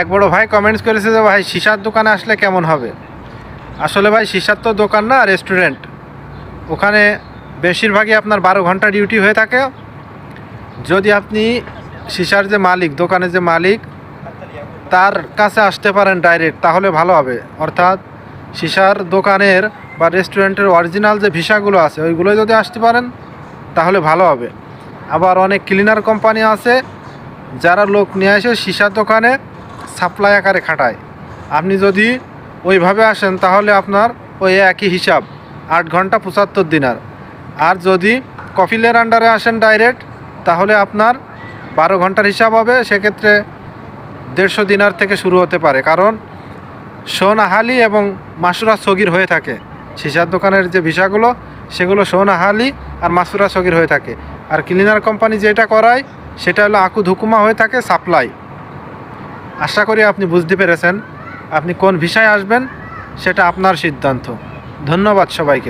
এক বড় ভাই কমেন্টস করেছে যে, ভাই, সিসার দোকানে আসলে কেমন হবে? আসলে ভাই, সিসার তো দোকান না রেস্টুরেন্ট ওখানে বেশিরভাগই আপনার বারো ঘণ্টা ডিউটি হয়ে থাকে। যদি আপনি সিসার যে মালিক, দোকানের যে মালিক, তার কাছে আসতে পারেন ডাইরেক্ট তাহলে ভালো হবে। অর্থাৎ সিসার দোকানের বা রেস্টুরেন্টের অরিজিনাল যে ভিসাগুলো আছে ওইগুলো যদি আসতে পারেন, তাহলে ভালো হবে। আবার অনেক ক্লিনার কোম্পানি আছে, যারা লোক নিয়ে আসে সিসার দোকানে সাপ্লাই আকারে খাটায়। আপনি যদি ওইভাবে আসেন, তাহলে আপনার ওই একই হিসাব, আট ঘণ্টা পঁচাত্তর দিনার। আর যদি কফিলের আন্ডারে আসেন ডাইরেক্ট তাহলে আপনার বারো ঘণ্টার হিসাব হবে, সেক্ষেত্রে দেড়শো দিনার থেকে শুরু হতে পারে। কারণ সোনাহালি এবং মাসুরা সগির হয়ে থাকে। সিসার দোকানের যে ভিসাগুলো, সেগুলো সোনাহালি আর মাসুরা সগির হয়ে থাকে। আর ক্লিনার কোম্পানি যেটা করায়, সেটা হলো আকু ধুকুমা হয়ে থাকে সাপ্লাই। আশা করি আপনি বুঝতে পেরেছেন। আপনি কোন ভিসায় আসবেন সেটা আপনার সিদ্ধান্ত। ধন্যবাদ সবাইকে।